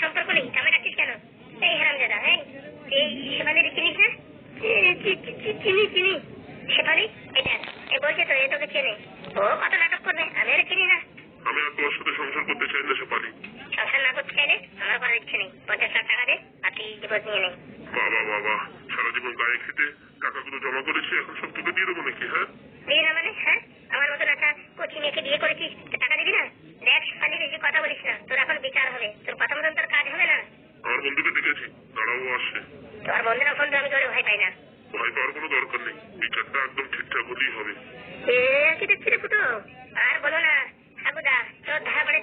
সম্পর্ক নেই ডাকছিস কেন এই হারাম দাদা এ, চি- চিনি চিনি শেফালি দেখ এই বলছে তো এ তোকে চেনে ও কত নাটক করবে আমি আর চিনি না আমি আর তোমার সাথে সংসার করতে চাই না শেফালি সংসার না করতে চাইলে আমার করার ইচ্ছে নেই। পঞ্চাশ লাখ টাকা দে আর তুই ডিভোর্স নিয়ে নেই বাবা বাবা সারা জীবন গায়ে খেতে টাকাগুলো জমা করেছি এখন সব তোকে দিয়ে দেবো নাকি হ্যাঁ? দিয়ে না মানে হ্যাঁ? আমার মতন একটা কোচি মেয়েকে বিয়ে করেছিস টাকা দিবি না? দেখ বেশি কথা বলিস না তোর এখন বিচার হবে। তোর কথা মতন তোর কাজ হবে না। আমার বন্ধুকে দেখেছি তারাও আসছে। তোর বন্ধুরা ফোন আমি তোর ভয় পাই না। ভয় পাওয়ার কোনো দরকার নেই বিচারটা একদম ঠিকঠাক হলেই হবে। এ কি দেখছি রে ফুটো? আর বলো না হাগুদা তোর ধারা পড়ে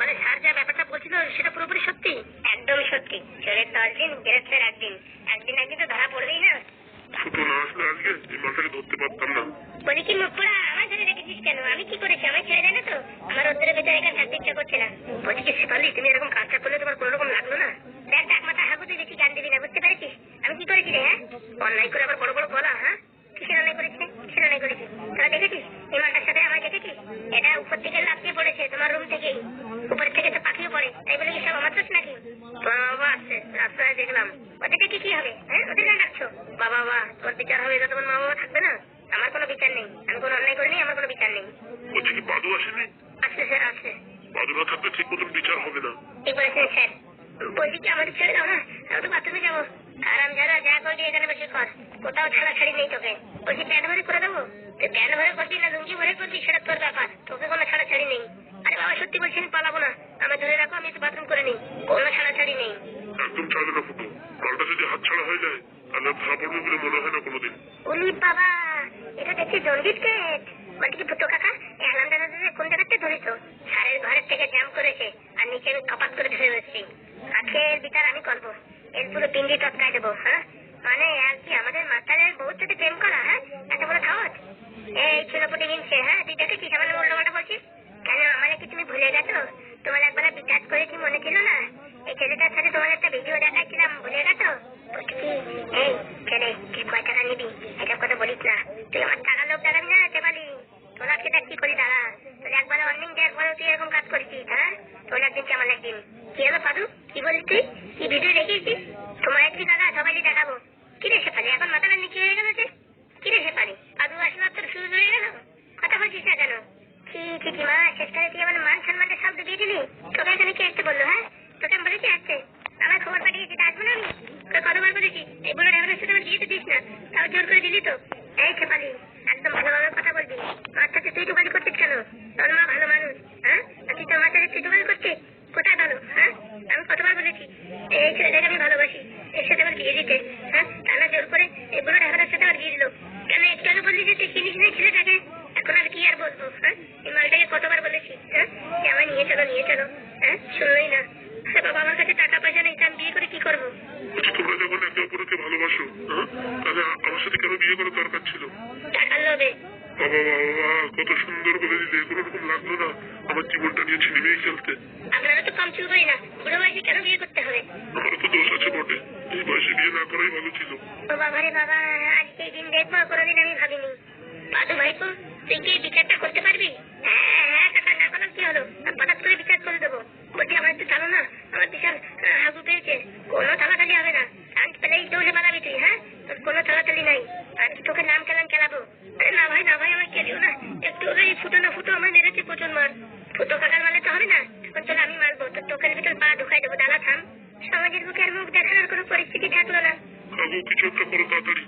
মানে স্যার যা ব্যাপারটা বলছিল সেটা পুরোপুরি সত্যি? একদম সত্যি। চোরের দশ দিন গ্রেফতার একদিন একদিন একদিন তো ধরা পড়বেই না। ফুটো না আসলে আজকে এই মালটাকে ধরতে পারতাম না। বলি কি মুখ পোড়া আমার ধরে রেখেছিস কেন? আমি কি করেছি? আমার ছেড়ে দেয় না তো? আমার ওদের ভেতরে এখানে থাকতে ইচ্ছা করছে না বলছি কি শেফালি তুমি এরকম কাজটা করলে তোমার কোনো রকম লাগল না দেখ ডাক মাথা হাগু তুই বেশি জ্ঞান দিবি না বুঝতে পেরেছিস আমি কি করেছি রে হ্যাঁ অন্যায় করে আবার বড় বড় বলা হ্যাঁ কিসের অন্যায় করেছি রে? কিসের অন্যায় করেছি তোরা দেখেছিস এই মালটার সাথে আমার দেখেছিস এটা উপর থেকে লাফিয়ে পড়েছে তোমার রুম থেকেই উপর থেকে তো পাখিও পড়ে তাই বলে কি সব আমার দোষ নাকি তোমার বাবা আসছে রাস্তায় দেখলাম ওদের দেখে কি হবে হ্যাঁ ওদের কেন ডাকছো বাবা বাবা তোর বিচার হবে এটা তোমার মা বাবা থাকবে না আমার কোনো বিচার নেই আমি কোনো অন্যায় করিনি আমার কোনো বিচার নেই বলছি কি বাদু আসেনি আসছে স্যার আসছে বাদু না থাকলে ঠিক মতন বিচার হবে না ঠিক বলেছেন স্যার বলছি কি আমাদের ছেড়ে দাও না আমি তো বাথরুমে যাব আর আমি যারা যা করবি এখানে বসে কর কোথাও ছাড়া ছাড়ি নেই তোকে বলছি প্যান্ট ভরে করে দেবো তুই প্যান্ট ভরে করবি না লুঙ্গি ভরে করবি সেটা তোর ব্যাপার। তোকে কোনো ছাড়া ছাড়ি নেই। আরে বাবা সত্যি বলছি আমি পালাবো না। আমার ধরে রাখো আমি একটু বাথরুম করে নিই। কোনো ছাড়া ছাড়ি নেই। একদম ছাড়বে না ফুটো মালটা যদি হাত ছাড়া হয়ে যায় তাহলে ধরা পড়বে বলে মনে হয় না কোনোদিন। উলি বাবা এটা দেখছি জন্ডিস কেট বলছি কি ফুটো কাকা এই আলাম দাদা কোন জায়গাতে ধরেছো? সারের ঘরের থেকে জ্যাম করেছে আর নিচে আমি কপাত করে ধরে বসছি। আজকের বিচার আমি করব। এর পুরো পিন্ডি টটকাই দেবো হ্যাঁ? মানে আর কি আমাদের মাস্টারের বউর সাথে প্রেম করা হ্যাঁ? এত বড় সাহস? এই ছেলেপটি হিংসে হ্যাঁ তুই দেখেছিস আমার উল্টোপাল্টা বলছিস? কেন আমার কি তুমি ভুলে গেছো? তোমার একবার বিকাশ করে কি মনে ছিল না? এই ছেলেটার সাথে তোমার একটা ভিডিও দেখাচ্ছিলাম ভুলে গেছো বলছি কি এই ছেলে তুই কয় টাকা নিবি এসব কথা বলিস না তুই আমার টাকা লোক দেখাবি না চেপালি তোরা সেটা কি করি দাঁড়া তোর একবার অর্নিং ডে একবার তুই এরকম কাজ করেছিস হ্যাঁ তোর একদিন কেমন একদিন কি হলো পাদু কি বলিস তুই কি ভিডিও দেখিয়েছিস তোমার একদিন দাদা সবাইকে দেখাবো কি রে শেফালি এখন মাথাটা নিচে হয়ে গেল যে কি রে শেফালি পাদু আসলে আর তোর ফিউজ হয়ে গেল কথা বলছিস না কেন কি কি মা শেষকালে তুই আমার মান সম্মানটা সব ডুবিয়ে দিলি তোকে এখানে কে আসতে বলল হ্যাঁ তোকে আমি বলেছি আসতে আমার খবর পাঠিয়েছি তা আসব না আমি তোকে কতবার বলেছি এই বুড়ো ড্রাইভারের সাথে আমার বিয়েতে দিস না তাও জোর করে দিলি তো এই শেফালি একদম ভালোভাবে কথা বলবি মার সাথে তুই টুকালি করছিস কেন তোর মা ভালো মানুষ হ্যাঁ আর তুই টুকালি করছিস কোথায় ভালো হ্যাঁ? আমি কতবার বলেছি, এই ছেলেটাকে আমি ভালোবাসি, এর সাথে আমার বিয়ে দিতে হ্যাঁ? টানা জোর করে এই বুড়ো ড্রাইভারের সাথে আমার বিয়ে দিল। কেন একটু আগে বললি যে তুই চিনিস না ছেলেটাকে? এখন আর কি আর বলব হ্যাঁ? এই মালটাকে কতবার বলেছি হ্যাঁ? যে আমায় নিয়ে চলো নিয়ে চলো হ্যাঁ? শুনলোই না। আরে বাবা আমার কাছে টাকা, পয়সা নেই আমি বিয়ে করে কি করব? তোমরা হ্যাঁ? তাহলে আমার সাথে কেন বিয়ে করার দরকার ছিল? বাবা বাবা কত সুন্দর বলে দিলে কোনো রকম লাগল না। আমার জীবনটা নিয়ে ছিনিমিয়ে খেলতে। আপনারা তো কম চুল না। বুড়ো বয়সে কেন বিয়ে করতে হবে? আমারও তো দোষ আছে বটে। এই বয়সে বিয়ে না করাই ভালো ছিল। ও বাবা রে বাবা আজকে এই দিন দেখব কোনোদিন আমি ভাবিনি। পাদু ভাইপো তুই কি বিচারটা করতে পারবি? হ্যাঁ হ্যাঁ কাকা না করলাম কি হলো? হঠাৎ করে বিচার করে দেবো। বলছি আমার একটু জানো না আমার বিশাল হাগু পেয়েছে। কোনো তালাতালি হবে না। চান্স পেলেই দৌড়ে পালাবি তুই হ্যাঁ? তোর কোনো তালাতালি নাই। তোকে নাম কেলাম খেলাবো না ভাই না ভাই আমার কেলিও না। একটু ফুটো না ফুটো আমার মেরেছে প্রচুর মার। ফুটো কাকার মারলে তো হবে না। এখন চল আমি মারবো। তোর টোকের ভিতর পা ঢুকাই দেবো দাঁড়া থাম। সমাজের বুকে আর মুখ দেখানোর কোনো পরিস্থিতি থাকল না। কাকু কিছু একটা করো তাড়াতাড়ি।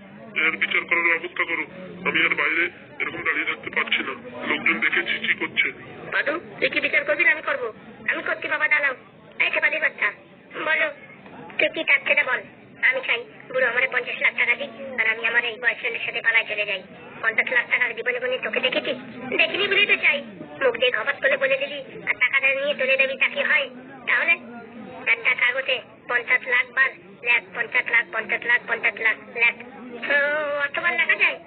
এর বিচার করার ব্যবস্থা করো। আমি আর বাইরে এরকম দাঁড়িয়ে থাকতে পারছি না। লোকজন দেখে চিচি করছে। বাদু তুই কি বিচার করবি আমি করব? আমি করছি বাবা দাঁড়াও। এই ছেপালি বাচ্চা। বলো তুই কি চাচ্ছে না বল। আমি চাই বুড়ো আমার পঞ্চাশ লাখ টাকা দিই আর আমি আমার এই বয়সের সাথে পালায় চলে যাই। পঞ্চাশ লাখ টাকার জীবনে কোনদিন তোকে দেখেছি? দেখিনি বলেই তো চাই। মুখ দিয়ে খবর করে বলে দিবি, আর টাকাটা নিয়ে চলে দেবি তা কি হয়। তাহলে? একটা কাগজে পঞ্চাশ লাখ বার ল্যাখ পঞ্চাশ লাখ পঞ্চাশ লাখ পঞ্চাশ লাখ ল্যাখ তো অতবার লেখা যায়?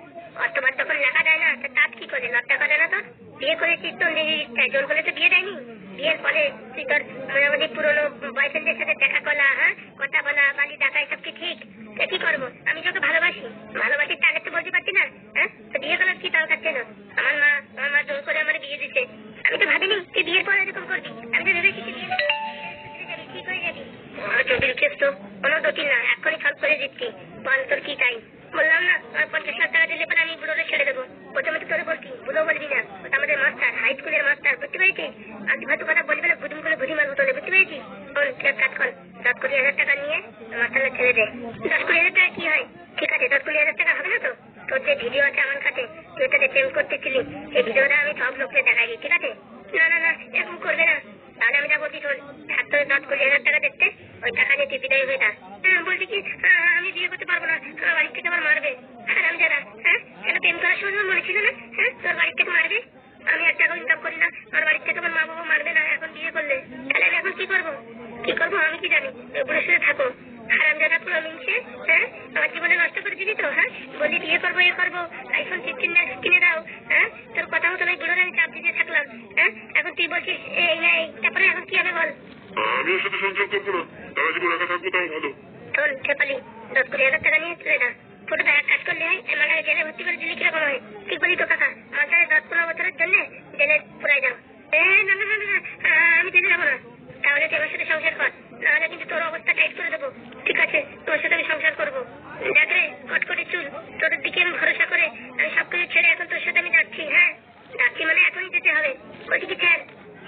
অর্থবার যখন লেখা যায় না, তা তার কি করে? লজ্জা করে না তো বিয়ে করেছিস তো নিজের ইচ্ছায়? জোর করে তো বিয়ে দেয়নি? বিয়ের পরে তুই তোর মোটামুটি পুরনো বয়ফ্রেন্ডের সাথে দেখা করা হ্যাঁ? কথা বলা, বালি ডাকা, এসব কি ঠিক? কি করব? আমি তোকে ভালোবাসি। ভালোবাসি তাকে তো বলতে পারছি না হ্যাঁ? তো বিয়ে করার কি দরকার ছিল? আমার মা আমার মা জোর করে আমার বিয়ে দিচ্ছে। আমি তো ভাবিনি তুই বিয়ের পরে এরকম করবি। আমি তো ভেবেছি তুই কোনো জটিল না। এক্ষুনি করে দিচ্ছি। বল, তোর কি চাই? বললাম না, আর পঞ্চাশ টাকা দিলে পরে আমি বুড়োরে ছেড়ে দেবো। প্রথমে তো তোরে বলছি বুড়ো বলবি না। আমাদের মাস্টার হাই স্কুলের মাস্টার বুঝতে পেরেছিস? আজ হয়তো কথা বলবি না বুঝুম করে বুঝি মারবো তোলে বুঝতে পেরেছিস? এক কর, দশ কুড়ি হাজার টাকা নিয়ে মাস্টারে ছেড়ে দে। দশ কুড়ি হাজার টাকা কি হয়? ঠিক আছে, দশ কুড়ি হাজার টাকা হবে না তো? তোর যে ভিডিও আছে আমার কাছে, তুই এটাতে প্রেম করতেছিলি, সেই ভিডিওটা আমি সব লোককে দেখাই ঠিক আছে? না না না, এরকম করবে না। তাহলে আমি যা বলছি শোন ছাত্র দশ কুড়ি হাজার টাকা দেখতে? ওই টাকা নিয়ে তুই বিদায় হয়ে থাক হ্যাঁ, বলছি কি আহ, আমি বিয়ে করতে পারব না আমার বাড়ি থেকে আমার মারবে আর আমি যারা হ্যাঁ কেন প্রেম করার সময় আমার মনে ছিল না হ্যাঁ তোর বাড়ি থেকে মারবে আমি এক টাকা ইনকাম করি না আমার বাড়ি থেকে আমার মা বাবা মারবে না এখন বিয়ে করলে তাহলে আমি এখন কি করব কি করব আমি কি জানি ওগুলোর সাথে থাকো হারাম জাদা পুরো মিনছে হ্যাঁ আমার জীবনে নষ্ট করে দিবি তো হ্যাঁ বলি বিয়ে করব ইয়ে করব আইফোন ফিফটিন কিনে দাও হ্যাঁ তোর কথা মতো ওই বুড়োর আমি চাপ দিতে থাকলাম হ্যাঁ এখন তুই বলছিস এই না এই তারপরে এখন কি হবে বল আমি ওর সাথে সংসার করব না তারা জীবন একা থাকব তাও ভালো শোন শেফালি দশ কুড়ি হাজার টাকা নিয়ে চলে যা ফটোটা এক কাজ করলে হয় মানে জেলে ভর্তি করে দিলে কীরকম হয় ঠিক বলি তো কাকা মাঝখানে দশ পনেরো বছরের জন্য জেলে পুরাই যাও এ না তাহলে তুই সাথে সংসার কর। নাহলে কিন্তু তোর অবস্থা টাইট করে দেবো। ঠিক আছে, তোর সাথে আমি সংসার করব। দেখ রে, কটকটি চুল, তোদের দিকে আমি ভরসা করে আমি সবকিছু ছেড়ে এখন তোর সাথে আমি যাচ্ছি হ্যাঁ? যাচ্ছি মানে এখনই যেতে হবে। বলছি কি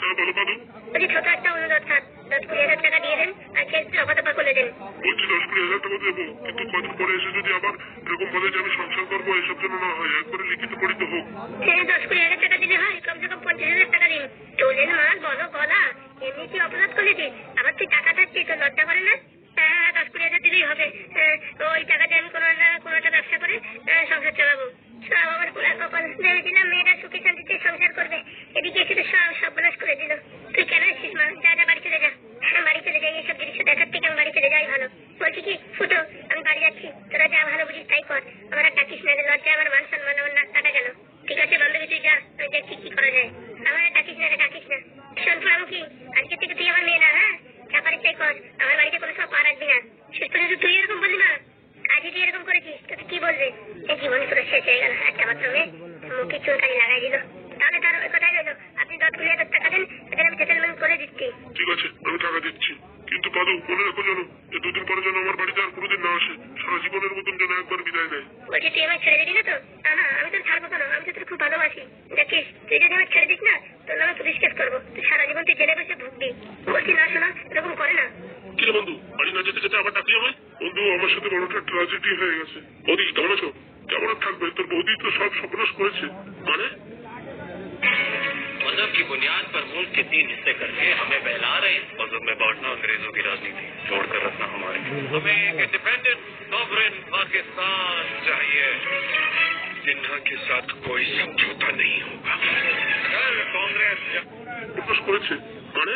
হ্যাঁ বলো পাদু বলছি ছোট একটা অনুরোধ স্যার দশ কুড়ি হাজার টাকা দিয়ে দেন আর কেস রফা করে দেন বলছি দশ কুড়ি হাজার টাকা দেবো কিন্তু কদিন পরে এসে যদি আবার এরকম বলে যে আমি সংসার করব এসব জন্য না হয় একবারে লিখিত পড়িত হোক। হ্যাঁ দশ কুড়ি হাজার টাকা দিলে হয় কমসে কম পঞ্চাশ হাজার টাকা দিন। তোলেন মাল বড় গলা এমনি কি অপরাধ করলেছিস আবার তুই টাকা চাচ্ছিস তো লজ্জা করে না? হ্যাঁ দশ কুড়ি হাজার দিলেই হবে। হ্যাঁ, ওই টাকা দিয়ে আমি কোনো না কোনো একটা ব্যবসা করে হ্যাঁ, সংসার চালাবো। সব আমার পুরা কপাল ভেবেছিলাম মেয়েরা সুখে শান্তিতে সংসার করবে। এদিকে এসে তো সব করে দিল তুই কেন এসেছিস মা যা যা বাড়ি চলে যা হ্যাঁ বাড়ি চলে যাই এসব দৃশ্য দেখার থেকে আমি বাড়ি চলে যাই ভালো বলছি কি ফুটো আমি বাড়ি যাচ্ছি তোরা যা ভালো বুঝিস তাই কর আমার আর ডাকিস না রে, লজ্জা আমার মান সম্মান আমার নাক কাটা গেল ঠিক আছে বান্ধবী তুই যা আমি দেখছি কি করা যায় আমার আর ডাকিস না রে, ডাকিস না শোন কি আজকে থেকে তুই আমার মেয়ে না হ্যাঁ চাপারি চাই কর আমার বাড়িতে কোনো সব পা রাখবি না শেষ পর্যন্ত তুই এরকম বললি না আজকে তুই এরকম করেছিস তোকে কি বলবে এই জীবন পুরো শেষ হয়ে গেল একটা মাত্র মেয়ে মুখে চুলকানি লাগাই দিল তাহলে তার ওই কথাই রইল আপনি দশ কুড়ি হাজার টাকা দেন এখানে আমি সেটেলমেন্ট করে দিচ্ছি ঠিক আছে আমি টাকা দিচ্ছি। কিন্তু পাদু মনে রাখো যেন যে দুদিন পরে যেন আমার বাড়িতে আর কোনোদিন না আসে। সারা জীবনের মতন যেন একবার বিদায় নেয় বলছি তুই আমায় ছেড়ে দিবি না তো? না না আমি তোর ছাড়বো আমি তো তোর খুব ভালোবাসি। দেখিস তুই যদি আমায় ছেড়ে দিস না তোর নামে পুলিশ কেস করব। তুই সারা জীবন তুই জেলে বসে ভুগবি। বলছি না শোনা এরকম করে না। কি বন্ধু বাড়ি না যেতে যেতে আবার ডাকলি আমায়? বন্ধু আমার সাথে বড় একটা ট্রাজেডি হয়ে গেছে। বৌদি কেমন আছো? কেমন থাকবে? তোর বৌদি তো সব সর্বনাশ করেছে। মানে? मजहब की बुनियाद पर मुल्क के तीन हिस्से करके हमें बहला रहे इस मजहब में बांटना अंग्रेजों की राजनीति छोड़कर रखना हमारे हमें एक इंडिपेंडेंट सॉवरेन पाकिस्तान चाहिए जिन्ना के साथ कोई समझौता नहीं होगा कल कांग्रेस প্রকাশ করেছে মানে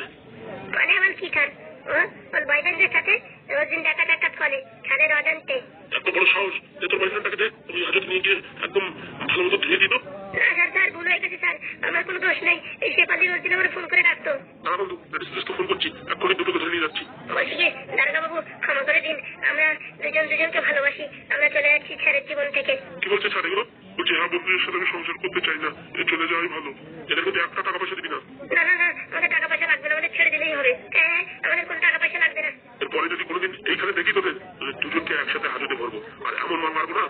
মানে আমার কি খান ও ওর বয়ফ্রেন্ডের সাথে রোজ দিন দেখা সাক্ষাৎ করে ছাদের অজান্তে এত বড় সাহস যে তোর বয়ফ্রেন্ডটাকে দে তুমি হাজত নিয়ে গিয়ে একদম ভালো মতো ধুয়ে দিত না স্যার স্যার ভুল হয়ে গেছে স্যার। আমার কোনো দোষ নেই। এই শেফালি রোজ দিন আমার ফোন করে ডাকতো। দাঁড়া বন্ধু ম্যাজিস্ট্রেটকে ফোন করছি। এক্ষুনি দুটোকে ধরে নিয়ে যাচ্ছি। বলছি কি দারোগা বাবু ক্ষমা করে দিন। আমরা দুজন দুজনকে ভালোবাসি। আমরা চলে যাচ্ছি ছেলের জীবন থেকে। কি বলছে স্যার এগুলো? বলছি হ্যাঁ বন্ধুদের সাথে আমি সংসার করতে চাই না। চলে যাওয়াই ভালো। এদের কিন্তু একটা টাকা পয়সা দিবি না। না না না আমাদের টাকা পয়সা লাগবে না আমাদের ছেড়ে দিলেই হবে। হ্যাঁ আমাদের কোনো টাকা পয়সা লাগবে না। এরপরে যদি কোনোদিন এইখানে দেখি তোদের দুজনকে একসাথে হাজতে ভরবো। আর এমন মার মারবো না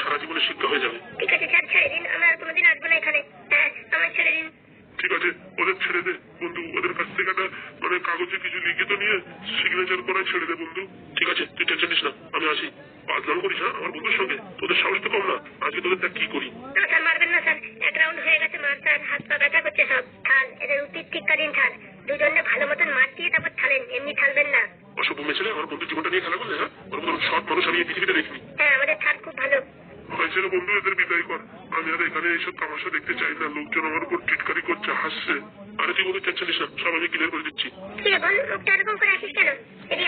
সারা জীবনে শিক্ষা হয়ে যাবে ঠিক আছে স্যার ছেড়ে দিন আমরা আর কোনোদিন আসব না এখানে হ্যাঁ আমার ছেড়ে দিন ঠিক আছে ওদের ছেড়ে দে বন্ধু ওদের কাছ থেকে একটা মানে কাগজে কিছু লিখিত নিয়ে সিগনেচার করে ছেড়ে দে বন্ধু ঠিক আছে তুই টেনশন নিস না আমি আসি পাঁচজন করিস হ্যাঁ? আমার বন্ধুর সঙ্গে। তোদের সাহস তো কম না। আজকে তোদের দেখ কি করি। স্যার মারবেন না স্যার। এক রাউন্ড হয়ে গেছে মার স্যার। হাত পা ব্যথা করছে সব। থাল এদের উচিত শিক্ষা দিন থাল। দুজনে ভালো মতন মার দিয়ে তারপর থালেন। এমনি থালবেন না। অসভ্য আমার বন্ধুর জীবনটা নিয়ে খেলা করলে হ্যাঁ? ওর মতন সৎ মানুষ আমি এই পৃথিবীতে দেখিনি। হ্যাঁ আমাদের থাল খুব ভালো। হয়েছে রে বন্ধু এদের বিদায় কর। আমি আর এখানে এইসব তামাশা দেখতে চাই না। লোকজন আমার উপর টিটকারি করছে হাসছে। আরে তুই বলতে চাচ্ছিলিস না? সব আমি ক্লিয়ার করে দিচ্ছি। বোন মুখটা এরকম করে আসিস কেন?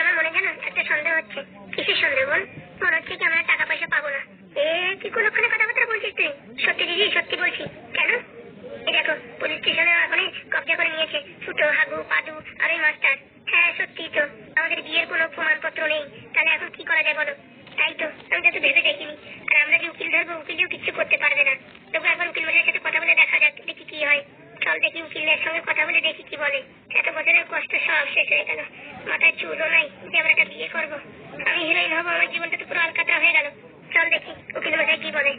আমার মনে জানো একটা সন্দেহ হচ্ছে। কিসের সন্দেহ বোন মনে হচ্ছে কি আমরা টাকা পয়সা পাবো না? এ কি কোনখানে কথাবার্তা বলছিস তুই? সত্যি দিদি, সত্যি বলছি। কেন? এটা দেখো, পুলিশ স্টেশনে এখনই কবজা করে নিয়েছে। ফুটো, হাগু, পাদু, আর ওই মাস্টার। হ্যাঁ সত্যি তো। আমাদের বিয়ের কোনো প্রমাণপত্র নেই। তাহলে এখন কি করা যায় বলো? তাই তো, আমি তো ভেবে দেখিনি। আর আমরা যে উকিল ধরবো উকিলও কিছু করতে পারবে না। তবু একবার উকিল মশাইয়ের সাথে কথা বলে দেখা যাক, দেখি কি হয়। চল দেখি উকিলের সঙ্গে কথা বলে দেখি কি বলে। এত বছরের কষ্ট সব শেষ হয়ে গেল। মাথায় চুলও নাই যে আমরা একটা বিয়ে করব। আমি হিরোইন হব আমার জীবনটা তো পুরো আলকাতরা হয়ে গেল। চল দেখি উকিল মশাই কি বলে।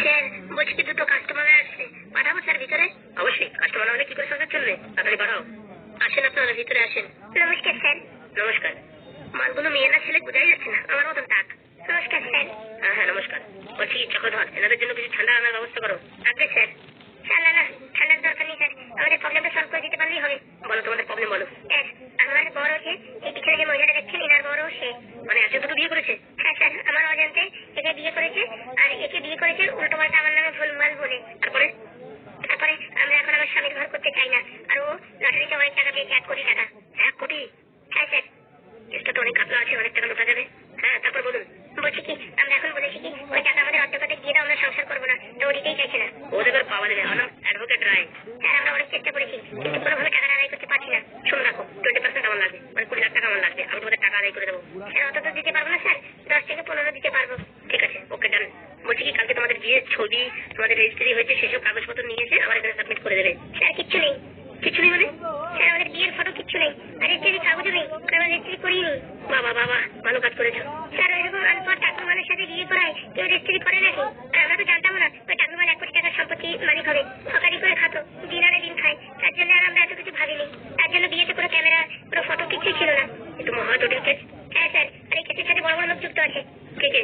স্যার বলছি কি দুটো কাস্টমার আসছে। পাঠাবো স্যার ভিতরে? অবশ্যই কাস্টমার হলে কি করে সংসার চলবে? তাড়াতাড়ি পাঠাও। আসেন আপনারা ভিতরে আসেন। নমস্কার স্যার। নমস্কার। মালগুলো মেয়ে না ছেলে বোঝাই যাচ্ছে না। আমার মতন টাক নমস্কার স্যার। হ্যাঁ হ্যাঁ নমস্কার। বলছি চক্রধর এনাদের জন্য কিছু ঠান্ডা আনার ব্যবস্থা করো। আগে স্যার? স্যার, না না, ঠান্ডার দরকার নেই, স্যার। আমাদের প্রবলেমটা সলভ করে দিতে পারলেই হবে। বলো, তোমাদের প্রবলেম বলো। স্যার, আমার বড় যে, এই পিছনে যে মহিলাটা দেখছেন, এনার বড় সে। মানে আজকে দুটো বিয়ে করেছে? হ্যাঁ স্যার, আমার অজান্তে একে বিয়ে করেছে, আর একে বিয়ে করেছে উল্টো পাল্টা আমার নামে ভুলভাল বলে। তারপরে? তারপরে আমরা এখন আমার স্বামীর ঘর করতে চাই না, আর ও লটারিতে অনেক টাকা পেয়েছে, এক কোটি টাকা। এক কোটি? হ্যাঁ স্যার। চেষ্টা তো অনেক কাপলা আছে, অনেক টাকা লোটা যাবে। হ্যাঁ তারপর বলুন। বলছি কি আমরা এখন বলেছি কি ওই টাকা আমাদের অর্ধেক দিয়ে দাও আমরা সংসার করব না। দিতেই চাইছে না। ওদের পাওয়া যাবে আমার অ্যাডভোকেট রায়। হ্যাঁ আমরা অনেক চেষ্টা করেছি কিন্তু কোনোভাবে টাকা আদায় করতে পারছি না। শুনে রাখো টোয়েন্টি পার্সেন্ট আমার লাগবে মানে কুড়ি লাখ টাকা আমার লাগবে আমি তোমাদের টাকা আদায় করে দেবো। স্যার অত তো দিতে পারব না স্যার? দশ থেকে পনেরো দিতে পারব। ঠিক আছে ওকে ডান বলছি কি কালকে তোমাদের বিয়ের ছবি তোমাদের রেজিস্ট্রি হয়েছে সেসব কাগজপত্র নিয়ে এসে আমার এখানে সাবমিট করে দেবে। স্যার কিচ্ছু নেই। কিছু নেই মানে? স্যার আমাদের বিয়ের ফটো কিচ্ছু নেই। আর রেজিস্ট্রি কাগজও নেই। আমরা রেজিস্ট্রি করিনি। বাবা বাবা ভালো কাজ করেছ। স্যার ওইরকম অল্প টাকা মানুষের সাথে বিয়ে করায়, কেউ রেজিস্ট্রি করে নাকি আর আমরা তো জানতাম না ওই টাকা মানে এক কোটি টাকার সম্পত্তি মালিক হবে সকারি করে খাতো দিন আনে দিন খায় তার জন্য আর আমরা এত কিছু ভাবিনি তার জন্য বিয়েতে কোনো ক্যামেরা কোনো ফটো কিছুই ছিল না কিন্তু মহা জটিল কেস হ্যাঁ স্যার আর এই কেসের সাথে বড় বড় লোক যুক্ত আছে কে কে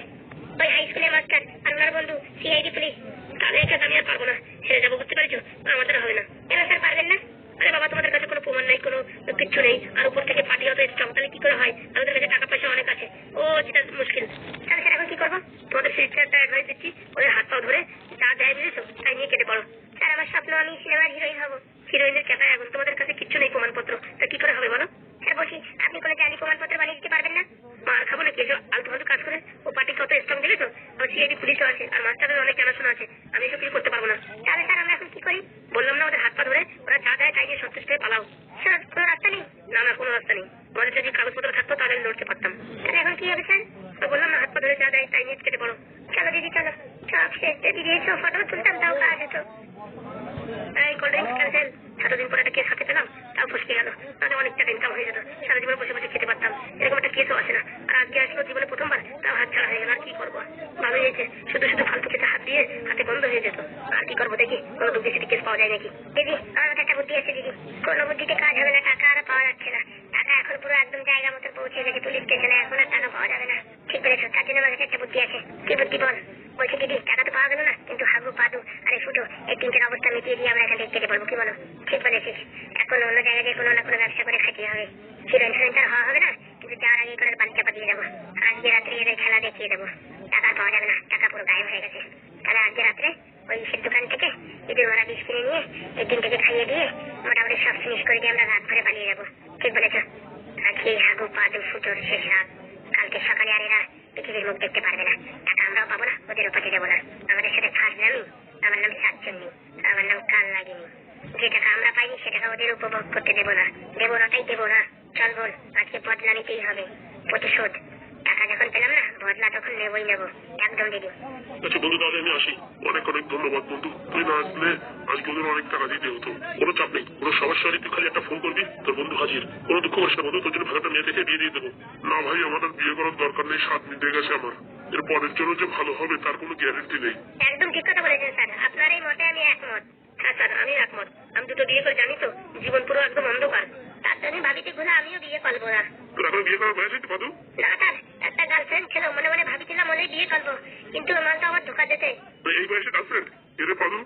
ওই হাই স্কুলের মাস্টার আর ওনার বন্ধু সিআইডি পুলিশ তাহলে এটা আমি আর পারব না ছেড়ে যাব বুঝতে পেরেছ আমাদের হবে না কেন স্যার পারবেন না আরে বাবা তোমাদের কাছে কোনো প্রমাণ নেই কোনো কিচ্ছু নেই আর উপর থেকে পার্টি অত স্ট্রং তাহলে কি করে হয় আমাদের কাছে টাকা পয়সা অনেক আছে ও যেটা মুশকিল তাহলে স্যার এখন কি করব তোমাদের শিক্ষা একটা অ্যাডভাইস দিচ্ছি ওদের হাত পা ধরে যা দেয় বুঝেছ তাই নিয়ে কেটে পড়ো স্যার আমার স্বপ্ন আমি সিনেমার হিরোইন হব হিরোইনের ক্যাটায় এখন তোমাদের কাছে কিচ্ছু নেই প্রমাণপত্র তা কি করে হবে বলো স্যার বলছি আপনি কোনো জালি প্রমাণপত্র বানিয়ে দিতে পারবেন না? মার খাব নাকি? এসব আলতু ফালতু কাজ করে ও পার্টি কত স্ট্রং দেখেছ? আর সিআইডি পুলিশও আছে, আর মাস্টারের অনেক জানাশোনা আছে। আমি এসব কিছু করতে পারব না। তাহলে স্যার, আমরা এখন কি করি? বললাম না ওদের হাত পা ধরে ওরা যা দেয় তাই নিয়ে সন্তুষ্ট হয়ে পালাও। স্যার, কোনো রাস্তা নেই? না না, কোনো রাস্তা নেই। আমাদের যদি কাগজপত্র থাকতো, তাহলে লড়তে পারতাম। তাহলে এখন কি হবে, স্যার? তো বললাম না, হাত পা ধরে যা দেয় তাই নিয়ে কেটে পড়ো। চলো দিদি, চলো। সব শেষ। যদি দিয়েছ ফটো তুলতাম, তাও কাজ হতো। ড্রিঙ্কস ক্যান্সেল এতদিন পরে একটা কেস হাতে পেলাম তাও ফসকে গেল। তাহলে অনেক টাকা ইনকাম হয়ে যেত। সারা জীবনে বসে বসে খেতে পারতাম। এরকম একটা কেসও আসে না। আর আজকে আসলো জীবনে প্রথমবার তাও হাত ছাড়া হয়ে গেল। আর কি করব? ভালোই হয়েছে। শুধু শুধু ফালতু কেসে হাত দিয়ে হাতে বন্ধ হয়ে যেত। আর কি করব দেখি? কোনো দুঃখে সেটি কেস পাওয়া যায় নাকি? দিদি আমার একটা বুদ্ধি আছে দিদি। কোনো বুদ্ধিতে কাজ হবে না টাকা আর পাওয়া যাচ্ছে না। টাকা এখন পুরো একদম জায়গা মতো পৌঁছে গেছে। পুলিশ স্টেশনে এখন আর টাকা পাওয়া যাবে না। ঠিক বলেছ তার জন্য আমার একটা বুদ্ধি আছে। কি বুদ্ধি বল? বলছি দিদি টাকা তো পাওয়া গেল না। কিন্তু হাগু, পাদু আরে ফুটো, এই তিনটের অবস্থা মিটিয়ে দিয়ে আমরা এখান থেকে কেটে পড়ব, কি বলো? ঠিক বলেছিস। এখন অন্য জায়গায় কোনো না কোনো ব্যবসা করে খাটিয়ে হবে। হিরোইন হিরোইনটার হওয়া হবে না, কিন্তু যাওয়ার আগে করে বাড়ি চাপা দিয়ে যাব আজকে রাত্রে এদের খেলা দেখিয়ে দেবো। টাকা পাওয়া যাবে না, টাকা পুরো গায়েব হয়ে গেছে। তাহলে আজকে রাত্রে ওই ইসের দোকান থেকে ইঁদুর মারা বিষ কিনে নিয়ে এই তিনটাকে খাইয়ে দিয়ে মোটামুটি সব ফিনিশ করে দিয়ে আমরা রাত ভরে পালিয়ে যাব। ঠিক বলেছ? আজকে হাগু, পাদু, ফুটোর শেষ রাত। কালকে সকালে আর এরা পৃথিবীর মুখ দেখতে পারবে না। পাবো না দেবো না আমাদের সাথে নামি আমার নাম সাতচন্নি আমার নাম কাল লাগিনি যে টাকা আমরা পাইনি সে টাকা ওদের উপভোগ করতে দেবো না দেবো নাটাই দেবো না চল বোন আজকে বদলা নিতেই হবে প্রতিশোধ টাকা যখন পেলাম না বদলা তখন নেবই নেব একদম দিদি আচ্ছা বন্ধু তাহলে আমি আসি অনেক অনেক ধন্যবাদ বন্ধু তুই না আসলে আজকে ওদের অনেক টাকা দিতে হতো কোনো চাপ নেই কোনো সমস্যা হলে তুই খালি একটা ফোন করবি তোর বন্ধু হাজির কোনো দুঃখ না বন্ধু তোর জন্য মেয়ে দেখে দিয়ে দেবো না ভাই আমাদের বিয়ে করার দরকার নেই সাত মিনিট গেছে আমার এর পরের জন্য যে ভালো হবে তার কোনো গ্যারেন্টি নেই। একদম ঠিক কথা বলেছেন স্যার। আপনার এই মতে আমি একমত। হ্যাঁ স্যার আমি একমত। আমি দুটো বিয়ে করে জানি তো? জীবন পুরো একদম অন্ধকার। তার জন্য ভাবিতে ঘুরে আমিও বিয়ে করব না। তোর বিয়ে করার বয়স হয়েছে পাদু না স্যার একটা গার্লফ্রেন্ড ছিল মনে মনে ভাবিছিলাম মনে বিয়ে করব। কিন্তু মাল তো আমার ধোকা দিতে এই বয়সে গার্লফ্রেন্ড এরে পাদু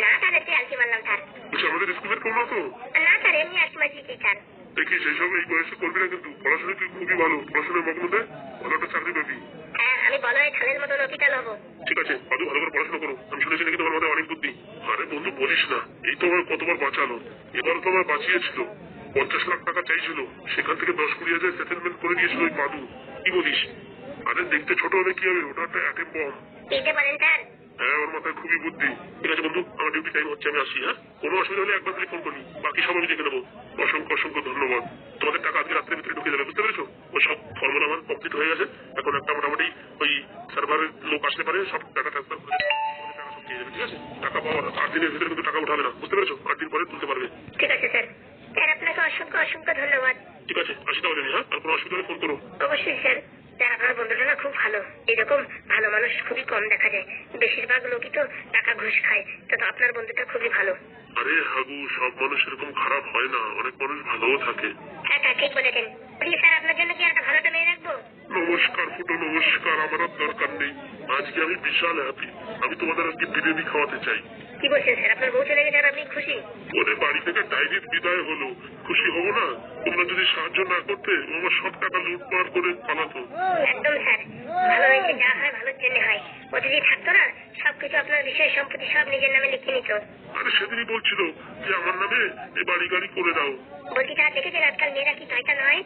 না স্যার একটু আলসি মারলাম স্যার। আমাদের স্কুলের কেউ তো? না স্যার এমনি আলসি মারছি স্যার? দেখিস এইসব এই বয়সে করবি না কিন্তু পড়াশোনা তুই খুবই ভালো। পড়াশোনার মগ্ন দে ভালো একটা চাকরি পাবি। হ্যাঁ আমি বলো ঠিক আছে ভালো করে পড়াশোনা করো। আমি শুনেছি নাকি তোমার মধ্যে অনেক বুদ্ধি। আরে বন্ধু বলিস না। এই তো আমার কতবার বাঁচালো। এবার তো আমার বাঁচিয়েছিল। পঞ্চাশ লাখ টাকা চাইছিল। সেখান থেকে দশ কুড়ি হাজার সেটেলমেন্ট করে দিয়েছিল ওই কি বলিস? আরে দেখতে ছোট হলে কি হবে? ওটা একটা অ্যাটেম বম দিতে পারেন স্যার। হ্যাঁ ওর মাথায় খুবই বুদ্ধি। ঠিক আছে বন্ধু আমার ডিউটি টাইম হচ্ছে আমি আসি হ্যাঁ? কোনো অসুবিধা হলে একবার খালি ফোন করি। বাকি সব আমি দেখে নেব। অসংখ্য অসংখ্য ধন্যবাদ। তোমাদের টাকা আজকে রাত্রের ভিতরে ঢুকে যাবে বুঝতে পেরেছ? ওই সব ফর্মুলা আমার কমপ্লিট হয়ে গেছে। এখন একটা মোটামুটি ওই সার্ভারের লোক আসতে পারে সব টাকা ট্রান্সফার করে ঠিক আছে? টাকা পাওয়ার আট দিনের ভিতরে কিন্তু টাকা উঠাবে না বুঝতে পেরেছ? আট দিন পরে তুলতে পারবে। ঠিক আছে স্যার। স্যার আপনাকে অসংখ্য অসংখ্য ধন্যবাদ। ঠিক আছে আসি তাহলে হ্যাঁ? আর কোনো অসুবিধা হলে ফোন করো। অবশ্যই স্যার। স্যার আপনার বন্ধুটা না খুব ভালো। এরকম ভালো মানুষ খুবই কম দেখা যায়। বেশিরভাগ লোকই তো টাকা ঘুষ খায়। তো তো আপনার বন্ধুটা খুবই ভালো। আরে হাগু সব মানুষ এরকম খারাপ হয় না। অনেক মানুষ ভালোও থাকে। হ্যাঁ হ্যাঁ ঠিক বলেছেন। বলি স্যার আপনার জন্য কি একটা ভালো একটা মেয়ে রাখব? নমস্কার ফুটো নমস্কার। আমার আর দরকার নেই। আজকে আমি বিশাল হ্যাপি আমি তোমাদের আজকে বিরিয়ানি খাওয়াতে চাই। কি বলছেন স্যার? আপনার বউ চলে গেছে আর আপনি খুশি? ওরে বাড়ি থেকে ডাইরির বিদায় হলো। খুশি হব না? তোমরা যদি সাহায্য না করতে আমার সব টাকা লুটপাট করে পালাতো। একদম স্যার। ভালো হয়েছে যা হয় ভালোর জন্য হয়। ও যদি থাকতো না সবকিছু আপনার বিষয় সম্পত্তি সব নিজের নামে লিখে নিত। আরে সেদিনই বলছিল যে আমার নামে এই বাড়ি গাড়ি করে দাও। বলছি স্যার দেখেছেন আজকাল মেয়েরা কি টয়টা নয়?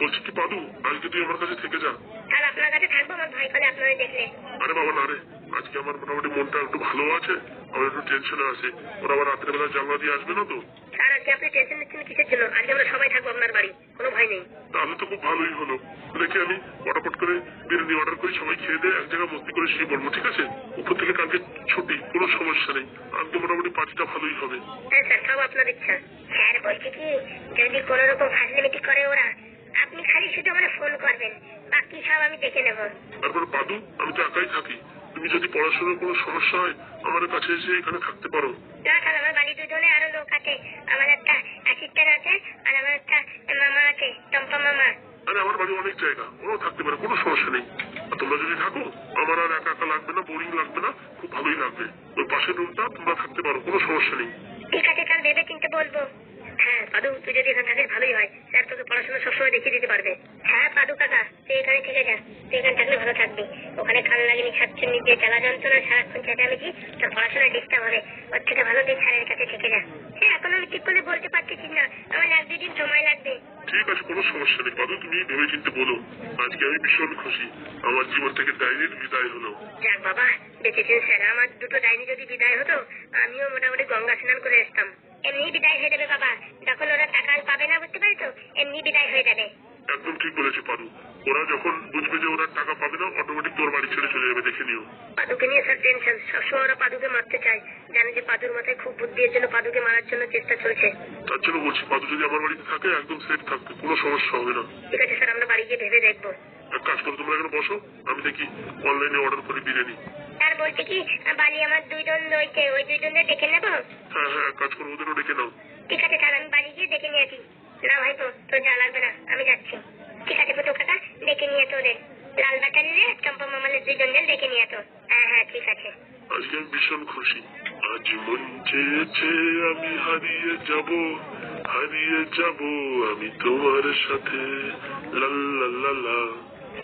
বলছি কি পাদু আজকে তুই আমার কাছে থেকে যা। স্যার আপনার কাছে থাকব আমার ভয় করে আপনারা দেখলে। আরে বাবা না রে। আজকে আমার মোটামুটি মনটা একটু ভালো আছে। আমার একটু টেনশনে আছে। ওরা আবার রাত্রে বেলা জানলা দিয়ে আসবে না তো? স্যার আজকে আপনি টেনশন নিচ্ছেন কিসের জন্য? আজকে আমরা সবাই থাকব আপনার বাড়ি। কোনো ভয় নেই। তাহলে তো খুব ভালোই হলো। দেখি আমি পটাপট করে বিরিয়ানি অর্ডার করি সবাই খেয়ে দিয়ে এক জায়গায় মস্তি করে শুয়ে পড়ব ঠিক আছে? উপর থেকে কালকে ছুটি কোনো সমস্যা নেই। আজকে মোটামুটি পার্টিটা ভালোই হবে। হ্যাঁ স্যার সব আপনার ইচ্ছা। স্যার বলছি কি যদি কোনো রকম করে ওরা আপনি খালি শুধু আমার ফোন করবেন। বাকি সব আমি দেখে নেব। তারপরে পাদু আমি তো একাই থাকি। তুমি যদি পড়াশোনার কোনো সমস্যা হয় আমার কাছে এসে এখানে থাকতে পারো। না স্যার আমার বাড়ি দুজনে আরও লোক আছে। আমার একটা অ্যাসিস্ট্যান্ট আছে আর আমার একটা মামা আছে টম্পা মামা। আরে আমার বাড়ি অনেক জায়গা ওরাও থাকতে পারে কোনো সমস্যা নেই। আর তোমরা যদি থাকো আমার আর একা একা লাগবে না বোরিং লাগবে না খুব ভালোই লাগবে। ওই পাশের রুমটা তোমরা থাকতে পারো কোনো সমস্যা নেই। ঠিক আছে কাল ভেবে চিনতে বলব। হ্যাঁ পাদু তুই যদি এখানে থাকিস ভালোই হয়। স্যার তোকে পড়াশোনা সবসময় দেখিয়ে দিতে পারবে। হ্যাঁ পাদু কাকা তুই এখানে থেকে যা। তুই এখানে থাকলে ভালো থাকবি। ওখানে কাল লাগেনি ছাচ্ছুন্নি দিয়ে জ্বালা যন্ত্রণা সারাক্ষণ চেঁচামেচি। তোর পড়াশোনা ডিস্টার্ব হবে। ওর থেকে ভালো তুই স্যারের কাছে থেকে যা। হ্যাঁ এখন আমি ঠিক করে বলতে পারতেছি না। আমার এক দুদিন সময় লাগবে। ঠিক আছে কোনো সমস্যা নেই। পাদু তুমি ভেবে চিনতে বলো। আজকে আমি ভীষণ খুশি। আমার জীবন থেকে ডাইনির বিদায় হলো। যাক বাবা বেঁচেছেন স্যার আমার দুটো ডাইনি যদি বিদায় হতো আমিও মোটামুটি গঙ্গা স্নান করে আসতাম। এমনি বিদায় হয়ে যাবে বাবা। টাকা আর পাবে না বুঝতে পারি তো এমনি বিদায় হয়ে যাবে। একদম ঠিক বলেছে পাদু ওরা যখন বুঝবে যে ওরা টাকা পাবে না অটোমেটিক তোর বাড়ি ছেড়ে চলে যাবে দেখে নিও। পাদুকে নিয়ে স্যার টেনশন সবসময় ওরা পাদুকে মারতে চায়। জানে যে পাদুর মাথায় খুব বুদ্ধি এর জন্য পাদুকে মারার জন্য চেষ্টা চলছে। তার জন্য বলছি পাদু যদি আমার বাড়িতে থাকে একদম সেফ থাকবে কোনো সমস্যা হবে না। ঠিক আছে স্যার আমরা বাড়ি গিয়ে ভেবে দেখব। এক কাজ করো তোমরা এখানে বসো আমি দেখি অনলাইনে অর্ডার করি বিরিয়ানি। স্যার বলছে কি বাড়ি আমার দুইজন রয়েছে ওই দুইজনদের দেখে নেব? হ্যাঁ হ্যাঁ এক কাজ করো ওদেরও ডেকে নাও। ঠিক আছে স্যার আমি বাড়ি গিয়ে দেখে নিয়ে আসি না ভাইপো তোর যা লাগবে না আমি যাচ্ছি। ঠিক আছে পুতো কাকা দেখে নিয়ে তো ওদের লাল বাটালিরে চম্পা মামালের দুইজনদের দেখে নিয়ে তো। হ্যাঁ হ্যাঁ ঠিক আছে। আজকে ভীষণ খুশি। আজ মন চেয়েছে আমি হারিয়ে যাব হারিয়ে যাব আমি তোমার সাথে।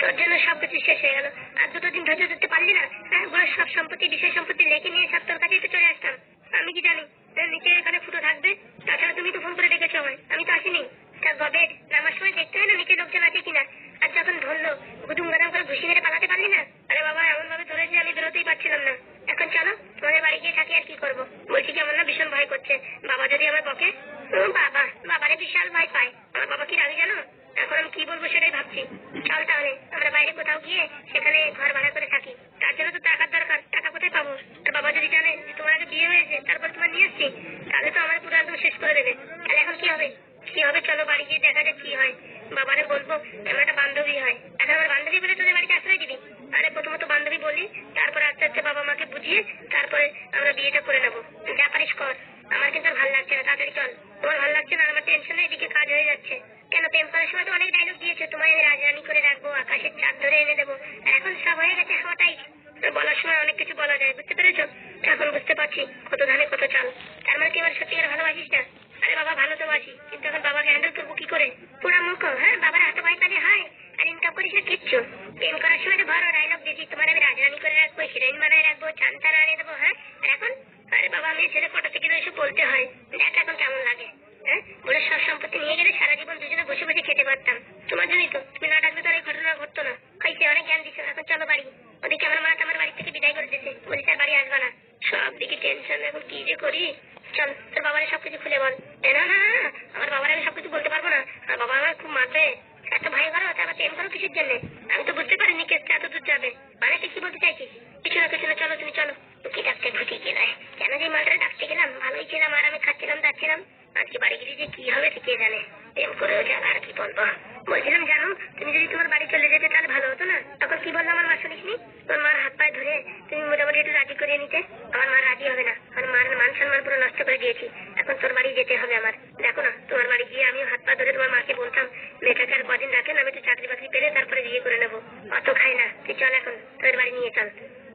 তোর জন্য সবকিছু শেষ হয়ে গেল। আর দুটো দিন ধৈর্য ধরতে পারলি না হ্যাঁ সব সম্পত্তি বিষয় সম্পত্তি লেখে নিয়ে সব তোর কাছেই তো চলে আসতাম। আমি কি জানি? হ্যাঁ, নিচে এখানে ফুটো থাকবে। তাছাড়া তুমি তো ফোন করে ডেকেছো আমায়। আমি তো আসিনি। তা গবে নামার সময় দেখতে হয় না নিচে লোকজন আছে কিনা। আর যখন ধরলো গুদুম গাদাম করে ঘুষি মেরে পালাতে পারলি না? আরে বাবা এমন ভাবে ধরেছে আমি বেরোতেই পারছিলাম না। এখন চলো তোমাদের বাড়ি গিয়ে থাকি আর কি করব? বলছি কি আমার না ভীষণ ভয় করছে। বাবা যদি আমার বকে? বাবা বাবারে বিশাল ভয় পায়। আমার বাবা কি রাগে জানো? এখন আমি কি বলব সেটাই ভাবছি। চল তাহলে আমরা বাইরে কোথাও গিয়ে সেখানে ঘর ভাড়া করে থাকি। তার জন্য তো টাকার দরকার। টাকা কোথায় পাবো? আর বাবা যদি জানে তোমার আগে বিয়ে হয়েছে, তারপর তোমার নিয়ে এসছি, তাহলে তো আমার পুরো একদম শেষ করে দেবে। তাহলে এখন কি হবে? কি হবে? চলো বাড়ি গিয়ে দেখা যাক কি হয়। বাবারে বলব আমার একটা বান্ধবী হয়। এখন আমার বান্ধবী বলে তোদের বাড়িতে আশ্রয় দিবি আরে, প্রথমত বান্ধবী বলি, তারপরে আস্তে আস্তে বাবা মাকে বুঝিয়ে, তারপরে আমরা বিয়েটা করে নেব। যা পারিস কর, আমার কিন্তু ভালো লাগছে না, তাড়াতাড়ি চল। তোমার ভালো লাগছে না আমার টেনশনে এদিকে কাজ হয়ে যাচ্ছে। কেন, প্রেম করার সময় তো অনেক ডায়লগ দিয়েছ, তোমায় আমি রাজরানী করে রাখব, আকাশের চাঁদ ধরে এনে দেবো। এখন সব হয়ে গেছে হাওয়াটাই বলার সময় অনেক কিছু বলা যায়, বুঝতে পেরেছ? এখন বুঝতে পারছি কত ধানে কত চাল। তার মানে কি আমার সত্যিকার ভালোবাসিস না। আরে বাবা, ভালো তো বাসি কিন্তু এখন বাবাকে হ্যান্ডেল করব কি করে? পুরা মূর্খ হ্যাঁ? বাবার হাতে ভয় পেলে হয়, আর ইনকাম করিস না কিচ্ছু। প্রেম করার সময় তো বড় ডায়লগ দিয়েছি তোমার আমি রাজরানী করে রাখব হিরোইন বানায় রাখব চান্তারা আনিয়ে দেবো হ্যাঁ? আর এখন? আরে বাবা, আমি ছেলে কটা থেকে এসব বলতে হয়। দেখ এখন কেমন লাগে হ্যাঁ? সব সম্পত্তি নিয়ে গেলে সারা জীবন দুজনে বসে বসে খেতে পারতাম। তোমার জন্যই তো, তুমি না ডাকলে তো আর ঘটনা ঘটতো না। খাইছে অনেক জ্ঞান দিছো, এখন চলো বাড়ি। ওদিকে আমার মা আমার বাড়ি থেকে বিদায় করে দিয়েছে। বলছে আর বাড়ি আসবে না। সব দিকে টেনশন এখন কি যে করি? চল, তোর বাবারে সবকিছু খুলে বল। না না আমার বাবার আমি সবকিছু বলতে পারব না। আর বাবা আমার খুব মারবে। এত ভাই করো তারপর প্রেম করো কিসের জন্য? আমি তো বুঝতে পারিনি কেসটা এত দূর যাবে। মানে কি বলতে চাইছিস? কিছু না কিছু না, চলো তুমি, চলো। কি ডাকতে ভুতি গেলায়। কেন যে মালটা ডাকতে গেলাম? ভালোই ছিলাম আর আমি খাচ্ছিলাম যাচ্ছিলাম। আজকে বাড়ি গিয়ে কি হবে কে জানে প্রেম করেও যাবে আর কি বলব? বলছিলাম জানো, তুমি যদি তোমার বাড়ি চলে যেতে, তাহলে ভালো হতো না? তখন কি বলল আমার মা, শুনিসনি? তোমার মার হাত পায়ে ধরে তুমি মোটামুটি একটু রাজি করিয়ে নিতে। আমার মা রাজি হবে না। আমার মার মান সম্মান পুরো নষ্ট করে দিয়েছি। এখন তোর বাড়ি যেতে হবে আমার। দেখো না, তোমার বাড়ি গিয়ে আমিও হাত পা ধরে তোমার মাকে বলতাম, মেয়েটাকে আর কদিন রাখেন আমি তো চাকরি বাকরি পেলে তারপরে বিয়ে করে নেব। অত খাই না, তুই চল এখন, তোর বাড়ি নিয়ে চল।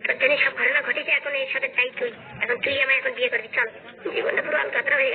তোর জন্য সব ঘটনা ঘটেছে, এখন এর সাথে চাই তুই এখন তুই আমায় এখন বিয়ে করবি, চল। জীবনটা পুরো আলকাতরা হয়ে।